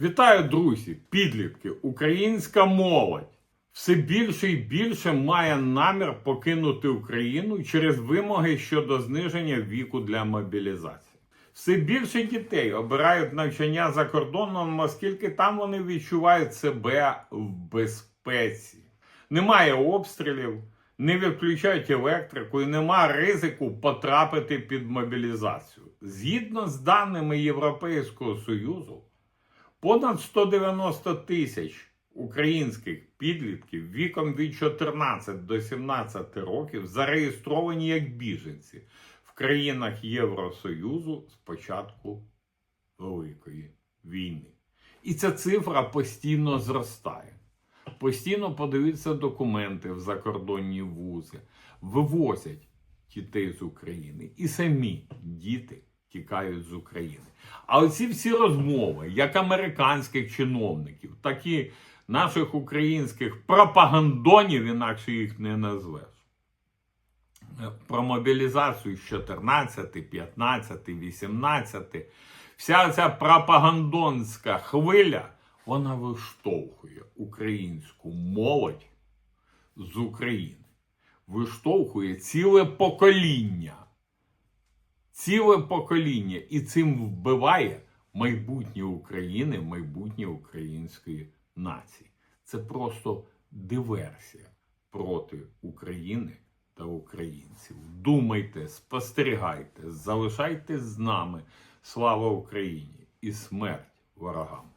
Вітаю, друзі, підлітки, українська молодь все більше і більше має намір покинути Україну через вимоги щодо зниження віку для мобілізації. Все більше дітей обирають навчання за кордоном, оскільки там вони відчувають себе в безпеці. Немає обстрілів, не відключають електрику і нема ризику потрапити під мобілізацію. Згідно з даними Європейського Союзу, Понад 190 тисяч українських підлітків віком від 14 до 17 років зареєстровані як біженці в країнах Євросоюзу з початку Великої війни. І ця цифра постійно зростає. Постійно подивіться документи в закордонні вузи, вивозять дітей з України, і самі діти тікають з України. А оці всі розмови, як американських чиновників, так і наших українських пропагандонів, інакше їх не назвеш. Про мобілізацію з 14, 15, 18. Вся ця пропагандонська хвиля, вона виштовхує українську молодь з України. Виштовхує ціле покоління ціле покоління і цим вбиває майбутнє України, майбутнє української нації. Це просто диверсія проти України та українців. Думайте, спостерігайте, залишайтесь з нами. Слава Україні і смерть ворогам!